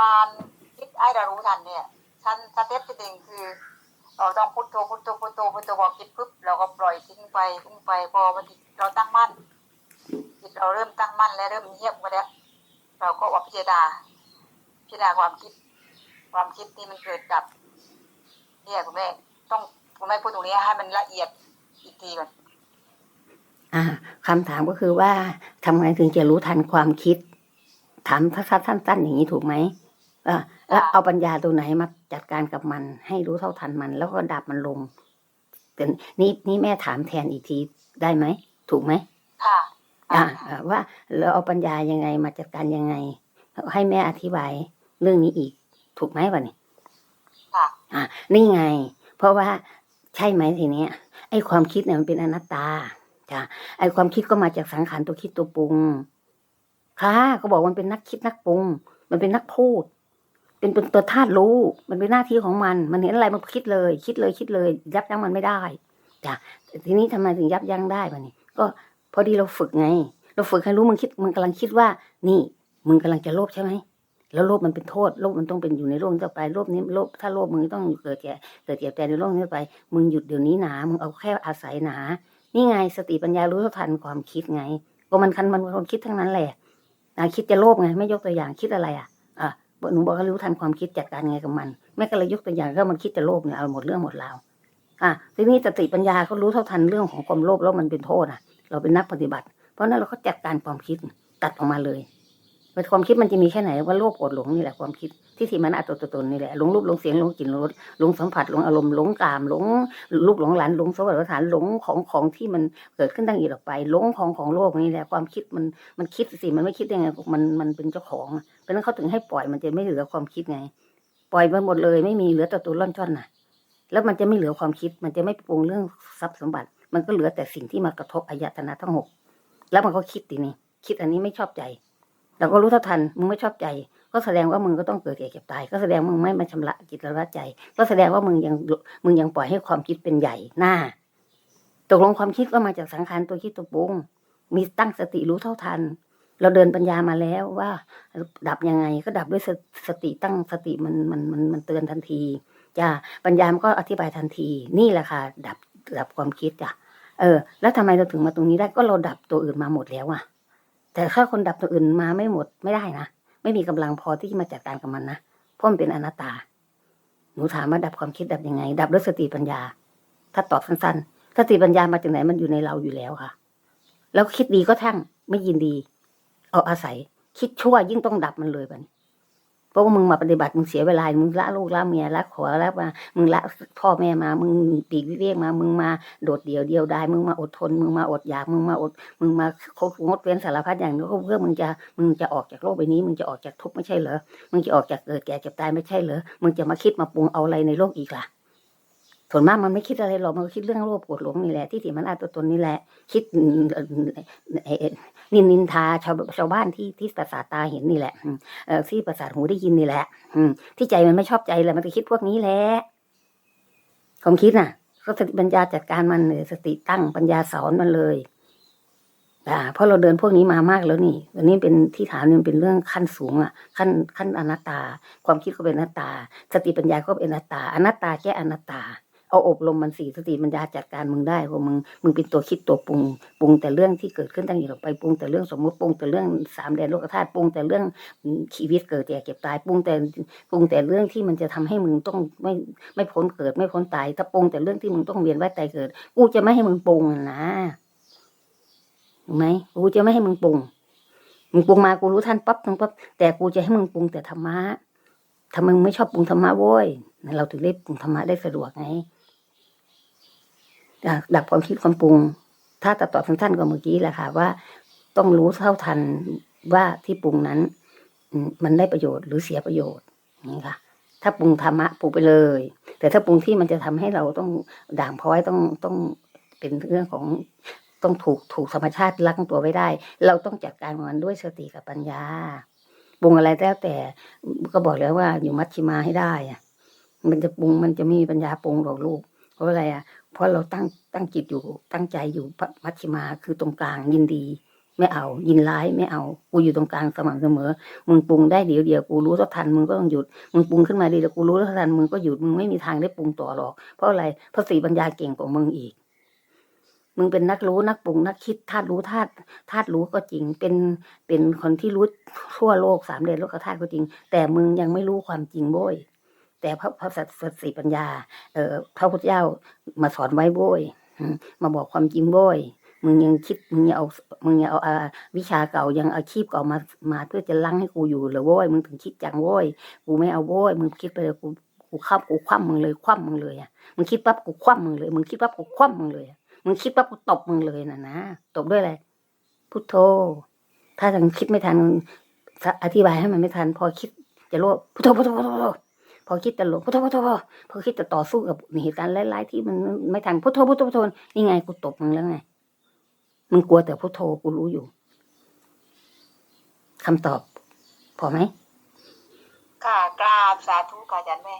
การคิดไอ้เรารู้ทันเนี่ยชั้นสเต็ปที่หนึ่งคือเราต้องพุทโธพุทโธพุทโธพุทโธพอคิดปุ๊บเราก็ปล่อยทิ้งไปทิ้งไปพอมันเราตั้งมั่นจิตเราเริ่มตั้งมั่นและเริ่มเงียบไปแล้วเราก็ออกพิจารณาพิจารณาความคิด ความคิดที่มันเกิดกับเนี่ยคุณแม่ต้องคุณแม่พูดตรงนี้ให้มันละเอียดอีกทีก่อนอ่าคำถามก็คือว่าทำไงถึงจะรู้ทันความคิด ถามสั้นๆอย่างนี้ถูกไหม แล้วเอาปัญญาตัวไหนมาจัดการกับมัน ให้รู้เท่าทันมัน แล้วก็ดับมันลงแต่นี่นี่แม่ถามแทนอีกทีได้ไหมถูกไหมค่ะอ่าอ่าว่าเราเอาปัญญายังไงมาจัดการยังไง ให้แม่อธิบายเรื่องนี้อีก ถูกไหมวะเนี่ยค่ะอ่านี่ไง เพราะว่าใช่ไหมทีเนี้ยไอ้ความคิดเนี่ยมันเป็นอนัตตาจ้ะไอ้ความคิดก็มาจากสังขารตัวคิดตัวปรุงค่ะก็บอกมันเป็นนักคิดนักปรุง มันเป็นนักพูด เป็นเป็นตัวธาตุรู้ มันเป็นหน้าที่ของมัน มันเห็นอะไรมันคิดเลย คิดเลยคิดเลย ยับยั้งมันไม่ได้จ้ะทีนี้ทำไมถึงยับยั้งได้วะนี่ก็พอดีเราฝึกไง เราฝึกให้รู้มึงคิดมึงกำลังคิดว่า นี่มึงกำลังจะโลภใช่ไหมแล้วโลภมันเป็นโทษโลภมันต้องเป็นอยู่ในโลกนี้ต่อไปโลภนี้โลภถ้าโลภมึงต้องเกิดแก่เกิดเจ็บแต่ในโลกนี้ไป มึงหยุดเดี๋ยวนี้หนามึงเอาแค่อาศัยหนา นี่ไงสติปัญญารู้ทันความคิดไงก็มันคันมันความคิดทั้งนั้นแหละอ่คิดจะโลภไง ไม่ยกตัวอย่างคิดอะไรอะอะ หนูบอกให้รู้ทันความคิดจัดการไงกับมันแม่ก็เลยยกตัวอย่างก็มันคิดจะโลภเนี่ยเอาหมดเรื่องหมดราวอะทีนี้สติปัญญาเขารู้เท่าทันเรื่องของความโลภแล้วมันเป็นโทษอะ เราเป็นนักปฏิบัติ เพราะฉะนั้นเราก็จัดการความคิดตัดออกมาเลย แต่ความคิดมันจะมีแค่ไหนว่าโลภโกรธหลงนี่แหละความคิดที่ที่มันอัตตตนนี่แหละหลงรูปหลงเสียงหลงกลิ่นหลงรสหลงสัมผัสหลงอารมณ์หลงกามหลงลูกหลงหลานหลงสวัสดิฐานหลงของของที่มันเกิดขึ้นตั้งอีกออกไปหลงของของโลกนี่แหละความคิดมันมันคิดสิมันไม่คิดได้ไงมันมันเป็นเจ้าของเพราะนั้นเขาถึงให้ปล่อยมันจะไม่เหลือความคิดไง ปล่อยไปหมดเลยไม่มีเหลือแต่ตัวร่อนจ้อนน่ะ แล้วมันจะไม่เหลือความคิดมันจะไม่ปรุงเรื่องทรัพย์สมบัติ มันก็เหลือแต่สิ่งที่มากระทบอายตนะทั้งหกแล้วมันก็คิดทีนี้คิดอันนี้ไม่ชอบใจ เราก็รู้เท่าทันมึงไม่ชอบใจ ก็แสดงว่ามึงก็ต้องเกิดแก่เก็บตาย ก็แสดงว่ามึงไม่มาชำระจิตละใจ ก็แสดงว่ามึงยังมึงยังปล่อยให้ความคิดเป็นใหญ่หน้า ตกลงความคิดก็มาจากสังขารตัวคิดตัวปรุงมีตั้งสติรู้เท่าทัน เราเดินปัญญามาแล้วว่า ดับยังไงก็ดับด้วยสสติตั้งสติมันมันมันมันเตือนทันทีจ้าปัญญามันก็อธิบายทันที นี่แหละค่ะดับดับความคิดจ้ะเออ แล้วทำไมเราถึงมาตรงนี้ได้ก็เราดับตัวอื่นมาหมดแล้วอะ แต่ถ้าคนดับตัวอื่นมาไม่หมดไม่ได้นะ ไม่มีกำลังพอที่จะมาจัดการกับมันนะ เพราะมันเป็นอนัตตา หนูถามว่าดับความคิดดับยังไง ดับด้วยสติปัญญา ถ้าตอบสั้นๆ สติปัญญามาจากไหนมันอยู่ในเราอยู่แล้วค่ะ แล้วคิดดีก็ทั้งไม่ยินดี เอาอาศัย คิดชั่วยิ่งต้องดับมันเลยบันี้ เพราะว่ามึงมาปฏิบัติมึงเสียเวลา มึงละลูกละเมียละขอละมา มึงละพ่อแม่มา มึงปีกวิเวกมา มึงมาโดดเดี่ยวเดียวดาย มึงมาอดทน มึงมาอดอยาก มึงมาอด มึงมาคงดเว้นสารพัดอย่างนี้เพื่อมึงจะ มึงจะออกจากโลกใบนี้ มึงจะออกจากทุกข์ไม่ใช่เหรอ มึงจะออกจากเกิดแก่เจ็บตายไม่ใช่เหรอ มึงจะมาคิดมาปรุงเอาอะไรในโลกอีกล่ะส่วนมากมันไม่คิดอะไรหรอก มันคิดเรื่องโลภโกรธหลงนี่แหละ ที่ที่มันอาตัวตนนี่แหละ คิดเอ นินนินทาชาวชาวบ้านที่ที่ประสาทตาเห็นนี่แหละเออที่ประสาทหูได้ยินนี่แหละอืที่ใจมันไม่ชอบใจเลยมันจะคิดพวกนี้แหละความคิดน่ะก็สติปัญญาจัดการมันเลยสติตั้งปัญญาสอนมันเลยอ่าเพราะเราเดินพวกนี้มามากแล้วนี่อันนี้เป็นที่ฐานนึงเป็นเรื่องขั้นสูงอะ ขั้นขั้นอนัตตา ความคิดก็เป็นอนัตตา สติปัญญาก็เป็นอนัตตา อนัตตาแก้อนัตตา เอาอบรมมันสีสติปัญญาจัดการมึงได้เพราะมึงมึงเป็นตัวคิดตัวปรุงปรุงแต่เรื่องที่เกิดขึ้นตั้งอยู่ต่อไปปรุงแต่เรื่องสมมติปรุงแต่เรื่องสามแดนโลกธาตุปรุงแต่เรื่องชีวิตเกิดแก่เก็บตายปรุงแต่ปรุงแต่เรื่องที่มันจะทำให้มึงต้องไม่ไม่พ้นเกิดไม่พ้นตายถ้าปรุงแต่เรื่องที่มึงต้องเวียนว่ายตายเกิด กูจะไม่ให้มึงปรุงนะถูกไหมกูจะไม่ให้มึงปรุงมึงปรุงมากูรู้ทันปั๊บทันปั๊บแต่กูจะให้มึงปรุงแต่ธรรมะถ้ามึงไม่ชอบปรุงธรรมะโว้ยเราถึงได้ปรุงธรรมะได้สะดวกไง ดับความคิดความปรุง ถ้าตัดตอบสั้นๆก็เมื่อกี้แหละค่ะว่า ต้องรู้เท่าทันว่าที่ปรุงนั้นมันได้ประโยชน์หรือเสียประโยชน์นี้ค่ะ ถ้าปรุงธรรมะปรุงไปเลย แต่ถ้าปรุงที่มันจะทำให้เราต้องด่างพร้อยต้องต้องเป็นเรื่องของต้องถูกถูกธรรมชาติลักตัวไว้ได้ เราต้องจัดการมันด้วยสติกับปัญญาปรุงอะไรแล้วแต่ก็บอกแล้วว่าอยู่มัชชิมาให้ได้อะมันจะปรุงมันจะไม่มีปัญญาปรุงหรอกลูกเพราะอะไรอะ เพราะเราตั้งตั้งจิตอยู่ตั้งใจอยู่มัชชิมาคือตรงกลางยินดี ไม่เอา ยินร้ายไม่เอากูอยู่ตรงกลางสม่ำเสมอ มึงปรุงได้เดี๋ยวเดียวกูรู้เท่าทันมึงก็ต้องหยุดมึงปรุงขึ้นมาดีแล้วกูรู้เท่าทันมึงก็หยุดมึงไม่มีทางได้ปรุงต่อหรอก เพราะอะไรเพราะสีปัญญาเก่งกว่ามึงอีก มึงเป็นนักรู้นักปรุงนักคิดธาตุรู้ธาตุธาตุรู้ก็จริง เป็นเป็นคนที่รู้ทั่วโลกสามเดชโลกธาตุก็จริง แต่มึงยังไม่รู้ความจริงโว้ย แต่พระพระสัตสติปัญญา เอ่อพระพุทธเจ้ามาสอนไว้โว้ยมาบอกความจริงโว้ยมึงยังคิดมึงยังเอามึงยังเอาวิชาเก่ายังอาชีพเก่ามามาเพื่อจะลังให้กูอยู่เหรือโว้ยมึงถึงคิดจังโว้ยกูไม่เอาโว้ยมึงคิดไปเลยกูกูข้ามกูคว่ำมึงเลยคว่ำมึงเลยอะมึงคิดปั๊บกูคว่ำมึงเลยมึงคิดปั๊บกูคว่ำมึงเลยมึงคิดปั๊บกูตบมึงเลยนะนะตบด้วยอะไรพุทโธ ถ้ายังคิดไม่ทันอธิบายให้มันไม่ทัน พอคิดจะโลภพุทโธพุทโธพุทโธ อคิดจะหลงพุทโธพุทโธพอคิดจะต่อสู้กับเหตุการณ์ร้ายๆที่มันไม่ทันพุทโธพุทโธพุทโธนี่ไงกูตบมึงแล้วไงมึงกลัวแต่พุทโธกูรู้อยู่คำตอบ พอไหมค่ะกราบสาธุค่ะอาจารย์แม่